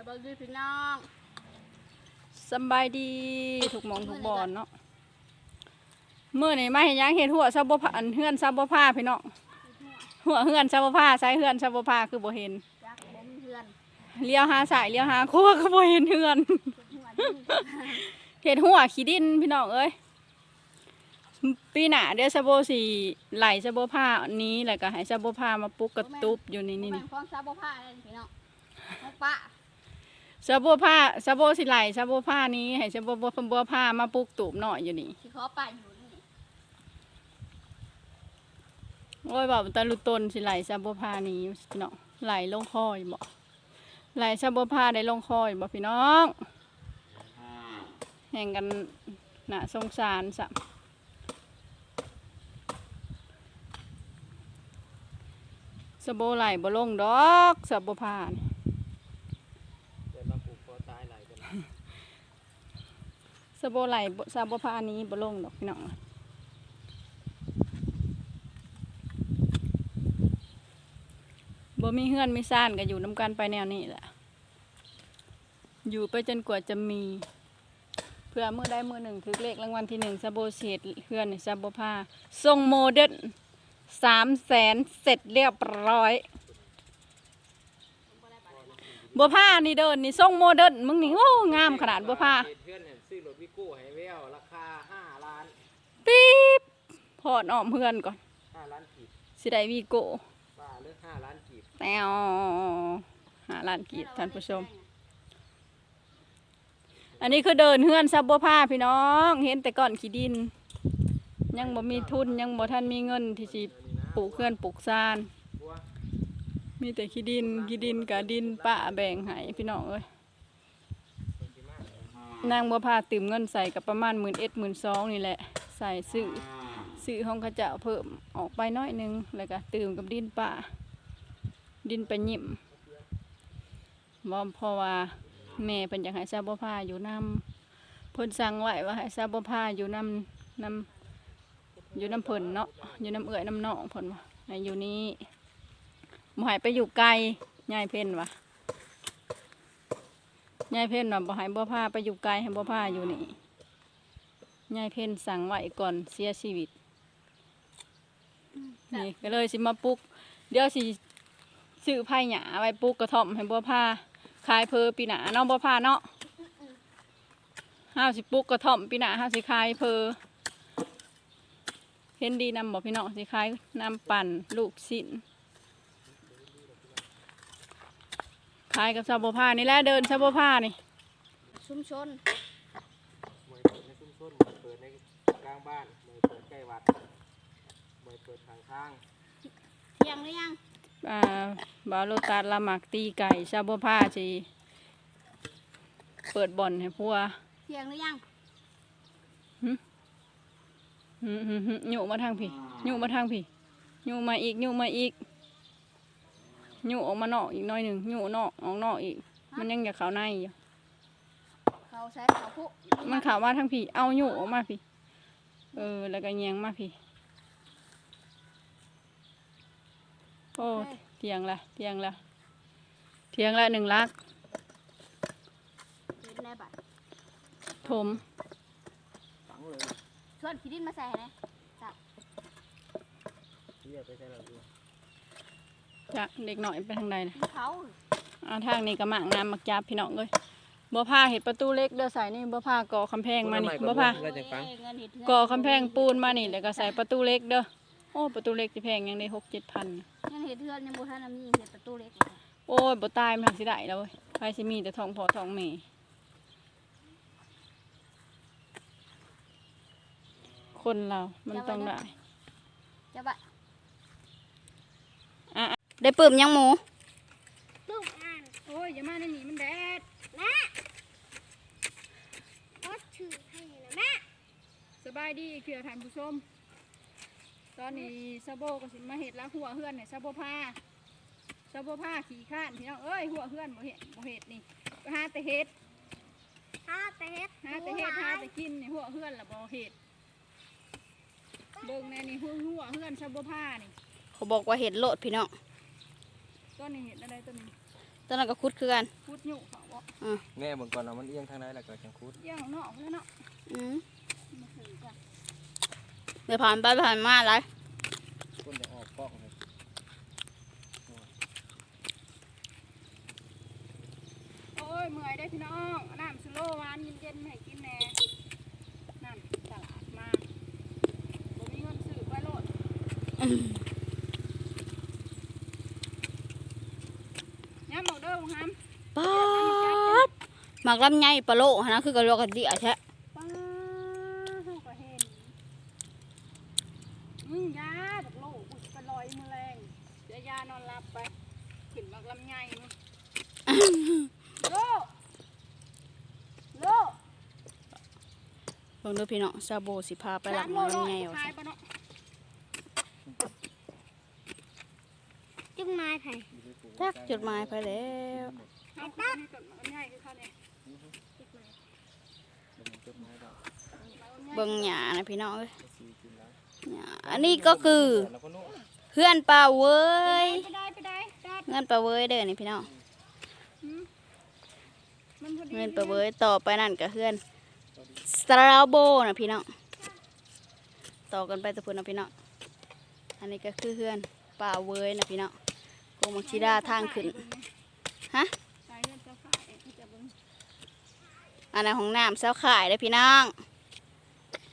สบายดีพี่น้องสำบายดีถูกหมองถูกบอนเนาะเมื่อนี่มาเห็นหยังเห็นหัวซับบ่ผ่านเฮือนซับบ่ผ้าพี่น้องหัวเฮือนซับบ่ผ้าใช้เฮือนซับบ่ผ้าคือบ่เห็นจักบ่มีเพื่อนเลี้ยวหาสายเลี้ยวหาครัวก็บ่เห็นเฮือนหัวดิ้นเห็นหัวขี้ดินพี่น้องเอ้ยปีหน้าเดี๋ยวซะบ่สิไหลซะบ่ผ้านี้แล้วก็ให้ซะบ่ผ้ามาปลุกกระตุบอยู่นี่นี่นี่นี่พร้อมซาบ่ผ้าเลยพี่น้องของป้า ซะบ่ผ้าซะบ่สิไหลซะบ่ผ้านี้ให้ซะบ่บ่บ่ผ้ามาปลุกตูบหน่อยอยู่นี่สิขอป้าอยู่นี่โอ้ยบอกตาลุตนสิไหลซาบพานี้พี่น้องไหลลงคอยบ่ไหลซาบพาได้ลงคอยบ่พี่น้องแห่งกันน่ะสงสารสะสะโบไหลบ่ลงดอกสะบพานี่ เดินมาปลูกคอตายหลายคน สโบไหลบ่ซาบพานี้บ่ลงดอกพี่น้องบ่มีเฮือนมีซ่านก็อยู่นํกันไปแนวนี้แหละ อยู่ไปจนกว่าจะมี เพื่อเมื่อได้มือหนึ่งถือเลขรางวัลที่หนึ่งซาโบเศษเพื่อนซาโบพาทรงโมเดิร์นสามแสนเสร็จเรียบร้อยบัวผ้านี่เดินนี่ทรงโมเดิร์นมึงนี่โอ้งามขนาดบัวผ้าเพื่อน อรถวิโก้ให้แววราคาห้าล้านปี๊บพอดอ้อมเพื่อนก่อนห้าล้านกีบสิได้วีโก้บ้าเรื่องห้าล้านกีบแนวหาล้านกีบท่านผู้ชม อันนี้คือเดินเฮือนซับบัวผ้าพี่น้อง เห็นแต่ก่อนขี้ดิน ยังบ่มีทุนยังบ่ทันมีเงินที่สิปลูกเฮือนปลูกซาน บัว มีแต่ขี้ดินขี้ดินกับดินป้าแบ่งให้พี่น้องเอ้ยคนที่มาก นางบัวผ้าตื่มเงินใส่กับประมาณหมื่นเอ็ดหมื่นสองนี่แหละ ใส่ซื้อซื้อของขาเจ้าเพิ่มออกไปน้อยหนึง แล้วก็ตื่มกับดินป้าดินไปหยิมบ่เพราะว่าแม่เพิ่นอยากให้ซาบัวผ้าอยู่นำเพิ่นสั่งไว้ว่าให้ซาบัวผ้าอยู่นำนำอยู่น้ำเพิ่นเนาะอยู่น้ำเอื้อยนำน้องเพิ่นว่าอยู่นี้บ่ให้ไปอยู่ไกลยายเพิ่นว่า ยายเพิ่นว่าบ่ให้บัวผ้าไปอยู่ไกลให้บัวผ้าอยู่นี่ยายเพิ่นสั่งไว้ก่อนเสียชีวิต นี่ก็เลยสิมาปลุก เดี๋ยวสิซื้อไผ่หยาไว้ปลูกกระท่อมให้บัวผ้าขายเพอปีหนาเนาะบัวผ้าเนาะห้าวสิปลูกกระท่อมปีหนาห้าวสิขายเพอเห็นดีนำบอกพี่น้องสิขายน้ำปั่นลูกสิน ขายกับซาบัวผ้านี่แหละเดินซาบัวผ้านี่ชุมชนมวยเปิดในชุมชนมวยเปิดในกลางบ้านมวยเปิดใกล้วัดมวยเปิดทางข้างเที่ยงหรือยังอ่าบาโลตาละหมักตีไก่ซาบัวผ้าสิเปิดบ่อนให้พัวเที่ยงหรือยังหืมหืมหืมหยูมาทางพี่หยูมาทางพี่หยูมาอีกหยูมาอีก หยูออกมานอกอีกหน้อยหนึ่งหยูนอกออกนอกอีก มันยังอยากเข้าในอยู่เขาใช้เขาพุมันเข้ามาทางพี่ เอาหยูออกมาพี่ เออ แล้วก็แยงมาพี่ โอ้เทียงละเทียงละเทียงละหนึ่งลักเป็นได้บัดถมฝังเลยชวนขี้ดินมาใส่ให้เลยเรียกไปใช่เราดู จะเด็กหน่อยไปทางใดนะกินเขาอ่าทางนี้ก็หมางน้ำมักจับพี่น้องเลยบ่พาเห็ดประตูเล็กเด้อใส่นี่บ่พาก่อคำแพงมานี่บ่พาเราจะฟังเงินเห็ดเงินก่อคำแพงปูนมานี่แล้วก็ใส่ประตูเล็กเด้อโอ้ประตูเล็กสิแพงยังได้หกเจ็ดพันเงินเห็ดเทือนยังบ่ทันมีเห็ดประตูเล็กโอ้ยบ่ตายมันทางสิได้แล้วเว้ยไปสิมีแต่ทองพอทองแม่คนเรา มันต้องได้จะบะอะ ได้ปื้มยังหมูลูกอ่านโอ้ยอย่ามาในนี่มันแดดก็ถือให้นะแม่สบายดีเพื่อท่านผู้ชม ตอนนี้ซาโบก็สิมาเห็ดละหัวเฮือนเนี่ยซาโบพาซาโบพาขี่ข้านพี่น้องเอ้ยหัวเฮือนบ่เห็ดบ่เห็ดนี่ไปหาแต่เห็ดห้าแต่เฮ็ดหาแต่เห็ดหาแต่กินนี่หัวเฮือนละบ่เห็ดเบิ่งแน่นี่หัวหัวเฮือนซาโบพานี่เขาบอกว่าเห็ดโลดพี่น้อง ต้นนี้เห็ดอะไรต้นนี้ตอนนั้นก็คุดคือกันพุดอยู่เขาบอกแน่เบิ่งก่อนว่ามันเอียงทางไหนแล้วก็จังคุดเยี่ยงนอกเลยเนาะอืมมาถึงกันเดี๋ยวผ่านไปผ่านมาอะไรคนจะออกกล้องเลยโอ้ยเมื่อยได้อพี่น้องเอาน้ำสโลว์หวานเย็นๆมาให้กินแน่น้ำตลาดมาบ่มีเงินซื้อไปโลดย้ำเอาเด้อมึงฮัม ป๊าดหมักลำไยปลาโลหนนะคือกระโลกกระดิอะแท้ป้าเฮาก็เห็นมึงยาบักโลกอุยไปลอยมือแรงเดี๋ยวยานอนหลับไปขึ้นบักลำไยมึงโลโลลองดูพี่น้องซาโบสิพาไปหลัสากมหโลมักโลลำไยเอาขายซะปะเนาะจุดไม้ไผ่จักจุดไม้ไปแล้วเอาคุณ นี่ต้นลำไยคือเขาเนี่ยเบิ่งหญ้านะพี่น้องเอ้ยหญ้าอันนี้ก็คือเพื่อนปลาเว้ยไปได้ไปได้เงินปลาเว้ยเด้อนี่พี่น้องหืมมันพอดีเงินปลาเว้ยต่อไปนั่นก็เพื่อนสตราโบนะพี่น้องต่อกันไปตะพุนนะพี่น้องอันนี้ก็คือเพื่อนปลาเว้ยนะพี่น้องโกมังชิดาทางขึ้นฮะ สายเลือดเจ้าขายที่จะเบิ่ง อันนั้นของน้ำเสาขายเด้อพี่น้อง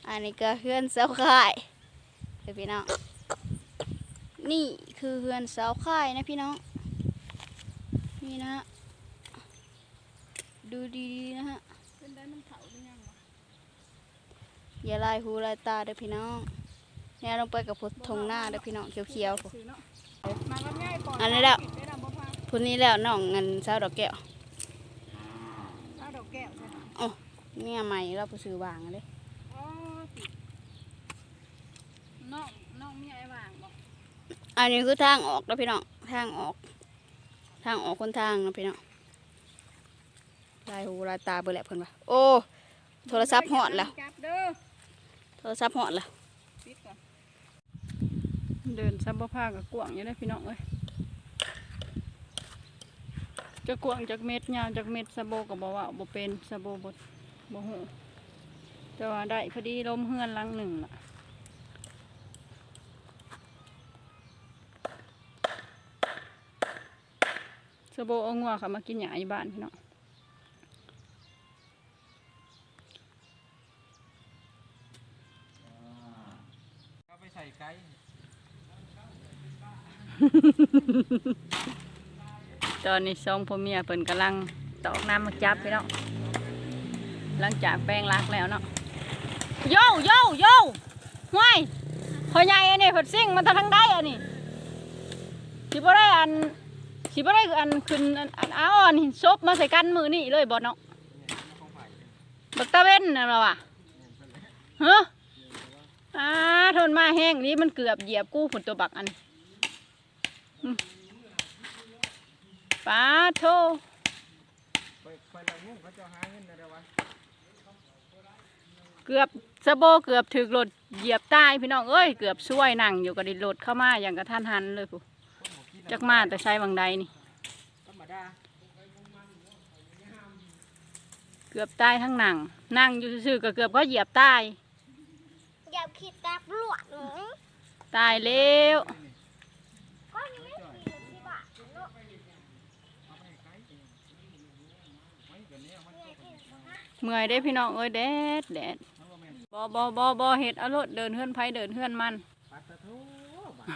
อันนี้ก็เพื่อนเสาขายเด้อพี่น้อง นี่คือเพื่อนเสาขายนะพี่น้อง นี่นะ ดูดีๆนะฮะอย่าลายหูลายตาเด้อพี่น้องเนี่ยลงไปกับพุทธงหน้าเด้อพี่น้องเขียวๆพุ่นซื้อเนาะมาลำไยปล่อยอันนี้แล้วพุ่นนี้แล้วน้องเงินเศร้าดอกแก้วเอาดอกแก้วใช่ไหม เนี่ยใหม่เราไปซื้อวางเลยอ๋อติดน้องน้องมีไอ้วางบอกอันนี้คือทางออกแล้วพี่น้องทางออก ทางออกคนทางนะพี่น้องลายหูลายตาเบอร์แหลบเพิ่นว่าโอ้โทรศัพท์หอดแล้วจับเด้อโทรศัพท์หอดแล้วปิดก่อนเดินซับบ่พากับกวางอยู่ได้อพี่น้องเอ้ยจะกวางจากเม็ดยาวจากเม็ดสะโบก็บอกว่าบ่เป็นสะโบบ่ บ่ฮู้แต่ว่าได้พอดีลมเฮือนหลังหนึ่งล่ะสะโบเอางัวเขามากินหญ้าอยู่บ้านพี่น้องเอาไปใส่ไก่ตอนนี้สองพ่อเมียเพิ่นกำลังตอกน้ำมาจับพี่น้อง หลังจากแป้งรักแล้วเนาะโย่โย่โย่ห้วยพ่อใหญ่อันนี้เพิ่นซิ่งมาทางใดอันนี้สิบ่ได้อันสิบ่ได้อันขึ้นอันอันอาอ่อนหินซบมาใส่กันมือนี่เลยบ่เนาะบักตะเว้นน่ะเราอะฮะอ่าทนมาแห้งนี้มันเกือบเหยียบกู้ผุนตัวบักอันปาโท ไปไปละงุ่งเขาจะหาเงินอะไรวะ เกือบสะโบเกือบถึกรถเหยียบใต้พี่น้องเอ้ยเกือบช่วยนั่งอยู่กับดิรถเข้ามาอย่างกระทันหันเลยผู้จักมาแต่ใช้บางใดนี่ธรรมดาเกือบใต้ทั้งนั่งนั่งอยู่ซื่อๆก็เกือบเขาเหยียบใต้อย่าคิดตาปลวกหนูตายแล้วก็ยังไม่คิดที่บ้านเนาะเมื่อยได้พี่น้องเอ้ยแดดแดดบ อบอบอบอเห็ดเอารถเดินเฮือนไผเดินเฮือนมัน ปัดตะทูบาท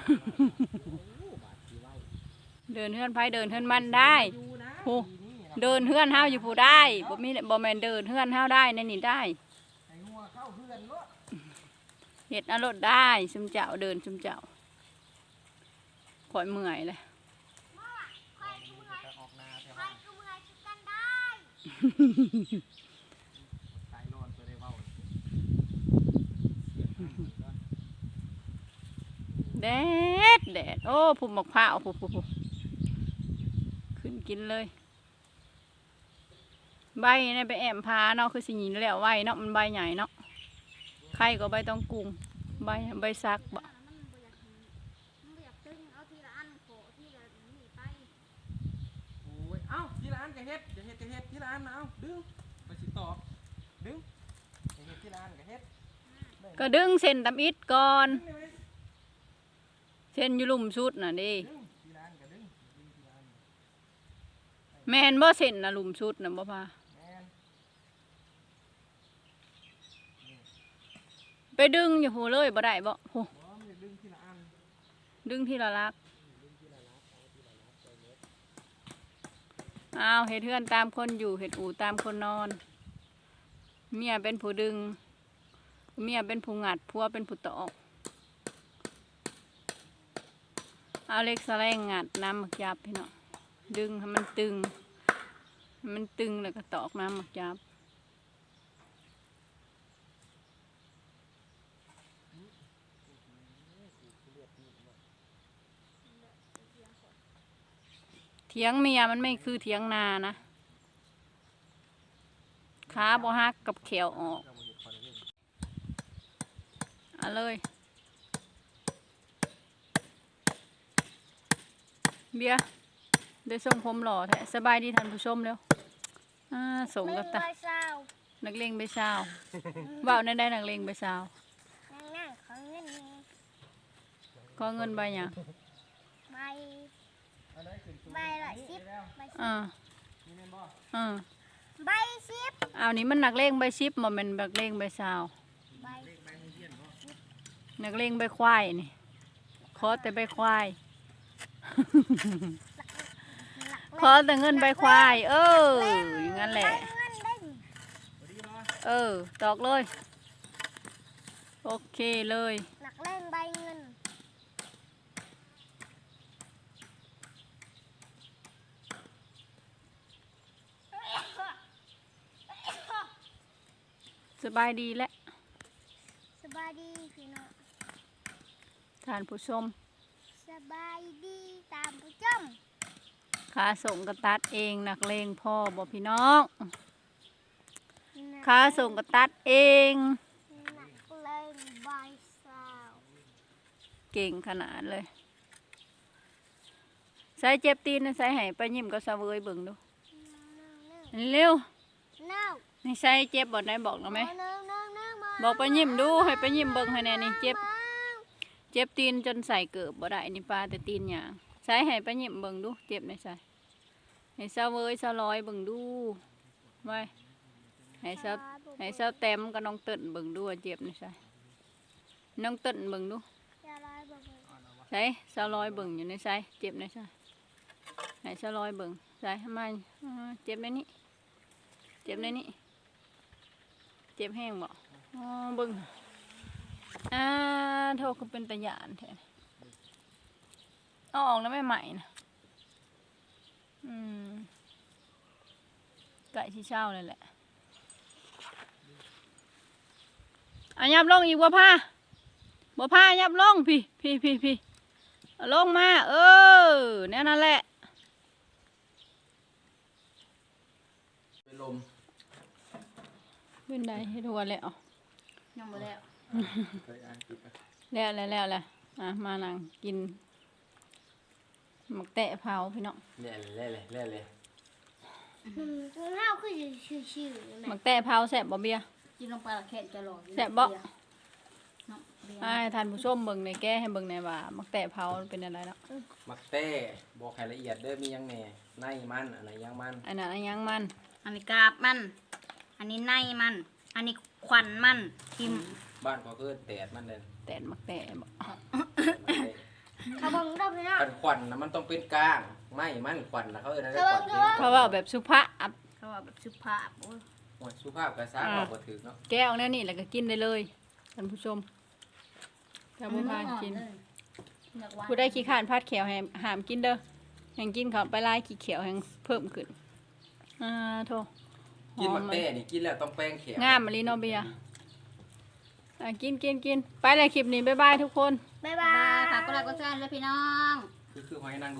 เดินเฮือนไผเดินเฮือนมันได้ อยู่นะโอ้ ปีนี้นะเดินเฮือนเฮาอยู่ผู้ได้บ่มีบ่แม่นเดินเฮือนเฮาได้ในนี่ได้ไอ้งัวเข้าเฮือนรถเห็ดเอารถได้ซุมเจ้าเดินซุมเจ้าข่อยเมื่อยเลยจะออกนาแต่ใครว่าก็เมื่อยคือกันได้ สายร้อนตัวได้เว้า แดดแดดโอ้ผุมมะพร้าวผุผุผุขึ้นกินเลย ใบนี่ไปแอมพาเนาะคือสิหญินแล้วไว้เนาะมันใบใหญ่เนาะไข่ก็ใบต้องกุงใบใบซักบ่มันบ่อยากมันบ่อยากตึงเอาทีละอันโขทีละนี่ไปโอ้ยเอ้าเฮ็ดจะเฮ็ดจะเฮ็ดที่ร้านนะเอาดึงไปสิตอกดึงจะเฮ็ดที่ร้านก็เฮ็ดก็ดึงเส้นตำอิดก่อนดึงได้ไหม เส้นอยู่ลุมสุดน่ะดิแมนบ่เส้นน่ะลุมสุดน่ะบ่พาไปดึงอยู่โหเลยบ่ได้บ่หบ่มันจะดึงที่ละลักอ้าวเฮ็ดเฮือนตามคนอยู่เฮ็ดอู่ตามคนนอน เมียเป็นผู้ดึง เมียเป็นผู้งัดผัวเป็นผู้ตอก เอาเล็กสแลงงัดน้ำหมักยับพี่เน้องดึงให้มันตึง มันตึงแล้วก็ตอกน้ำหมักยับเถียงเมียมันไม่คือเถียงนานะขาบ่ฮักกับเขียวออกเราบ่เฮ็ดคอเอาเลย เบียร์ได้ส่งผมหล่อแท้สบายดีท่านผู้ชมแล้วอ่าส่งกับตาเศร้านักเลงไปเช้าว่าวในได้นักเลงไปเช้านั่งนั่งของเงินนี่ก็เงินใบหยังใบอันไหนขึ้นสูงใบละสิบแล้วใบอ่านี่แม่นบ่อ่าใบสิบเอานี่มันนักเลงใบชิปมันเป็นนักเลงใบเช้าใบเลขใบมือเทียนบ่นักเลงใบควายนี่ขอแต่ใบควาย ขอแต่เงินใบควาย เออ อย่างนั้นแหละเงินเด้งบ่ดีบ่เออ ตอกเลย โอเคเลย หนักเล่นใบเงิน สบายดีและสบายดีพี่น้องท่านผู้ชม สบายดี ตามผู้ชมขาส่งกระตัดเองนักเลงพ่อบอกพี่น้องหนักขาส่งกระตัดเองหนักเล่นใบสาวเก่งขนาดเลยใส่เจ็บตีนนะใส่ให้ไปยิ้มก็สะเวยเบิ่งดูเร็วเน่านี่ใส่เจ็บบ่ได้บอกหรือไหมเน่าเน่าเน่ามาบอกไปยิ้มดูให้ไปยิ้มเบิ่งให้แน่นี่เจ็บ เจ็บตีนจนใส่เกือบบ่ได้นี่ปลาแต่ตีนหยาง ใส่ให้ไปยิ้มเบิ่งดู เจ็บในใส่ให้เศร้าเวยเศร้าลอยเบิ่งดูไว้ให้เศร้าให้เศร้าเต็มกับน้องเติ้นเบิ่งดูว่าเจ็บในใส่น้องเติ้นเบิ่งดูอย่าลอยบ่เบิ่งใส่เศร้าลอยเบิ่งอยู่ในใส่เจ็บในใส่ให้เศร้าลอยเบิ่งใส่ทำไมอ่าเจ็บในนี้เจ็บในนี้เจ็บแห้งบ่อ๋อเบิ่งอ่าโทษคือเป็นตะยานแท้ เอาออกแล้วไม่ใหม่นะอืมไก่ที่เช่าเลยแหละอันยับลงอีกว่าผ้าบ่ผ้ายับลงพี่พี่พี่พี่เอาลงมา เออแน่นั่นแหละเป็นลมเป็นไดให้ทัวแล้วยังบ่แล้วเคยอ่านคลิปไหมแล้วแล้วแล้วแหละอะมานั่งกิน หมักแตะเผาพี่น้องเล่เลยเล่เลยเล่เลยอืมกินข้าวคือชื่อๆเลยหแม่มักแตะเผาแสบบ่เบียร์กินลงไปและแค่จะหลอกแซ่บบ่เนาะเบียร์อ่าให้ท่านผู้ชมเบิ่งในแก้ให้เบิ่งในว่าหมักแตะเผาเป็นอะไรเนาะมักเต้บอกให้ละเอียดเด้อมีหยังแหน่ในมันอันไหนยังมันอันนั้นอันยังมัน อันนี้กาบมัน อันนี้ในมัน อันนี้ควันมันทิมบ้านเขาคือแตดมันเด่นแตนหมักแตะบ่ เขาบังได้พี่น้องคันควันนะมันต้องเป็นกลาง ไม่มันควันนะเขาเอิ้นอะไรควันดิบเพราะว่าแบบสุภาพเขาว่าแบบสุภาพโอ้ยโอ้ยสุภาพกระซ่าอ่าบอกบ่ถือเนาะแก้วแนวนี้แล้วก็กินได้เลยท่านผู้ชมถ้าบ่พากิน อยากหวานผู้ได้ขี้ข้านพาดแขวแหมหามกินเด้อแห่งกินเขาไปลายขี้เขียวแห่งเพิ่มขึ้นอ่าโทกินมักเต้นี่กินแล้วต้องแป้งเขียวงามมาลีโนเบียอะกินกินกินไปเลยคลิปนี้บ๊ายบายทุกคน บ๊ายบายฝากกดไลค์กดแชร์ด้วยพี่น้อง คือคือหอยนางรม